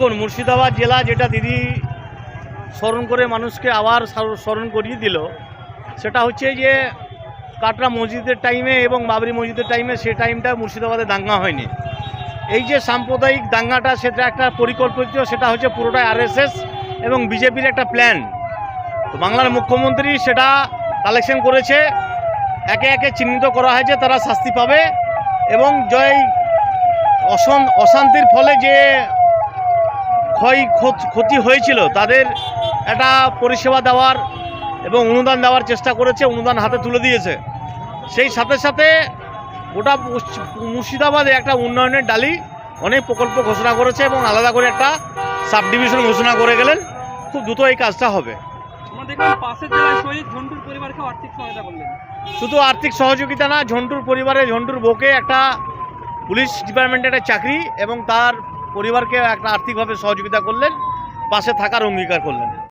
দেখুন, মুর্শিদাবাদ জেলা যেটা দিদি স্মরণ করে মানুষকে আবার স্মরণ করিয়ে দিল, সেটা হচ্ছে যে কাটরা মসজিদের টাইমে এবং বাবরি মসজিদের টাইমে সে টাইমটা মুর্শিদাবাদে দাঙ্গা হয়নি। এই যে সাম্প্রদায়িক দাঙ্গাটা, সেটা একটা পরিকল্পিত, সেটা হচ্ছে পুরোটাই আরএসএস এবং বিজেপির একটা প্ল্যান বাংলার মুখ্যমন্ত্রী সেটা কালেকশন করেছে, একে একে চিহ্নিত করা হয়েছে, তারা শাস্তি পাবে এবং জয়, অশান, অশান্তির ফলে যে ক্ষয় ক্ষত- হয়েছিল তাদের একটা পরিষেবা দেওয়ার এবং অনুদান দেওয়ার চেষ্টা করেছে অনুদান হাতে তুলে দিয়েছে। সেই সাথে সাথে গোটা মুর্শিদাবাদে একটা উন্নয়নের ডালি অনেক প্রকল্প ঘোষণা করেছে এবং আলাদা করে একটা সাব ডিভিশন ঘোষণা করে গেলেন। খুব দ্রুত এই কাজটা হবে। শুধু আর্থিক সহযোগিতা না ঝন্টুর পরিবারে ঝন্টুর বউকে একটা পুলিশ ডিপার্টমেন্টে একটা চাকরি এবং তার পরিবারকে একটা আর্থিকভাবে সহযোগিতা করলেন পাশে থাকার অঙ্গীকার করলেন।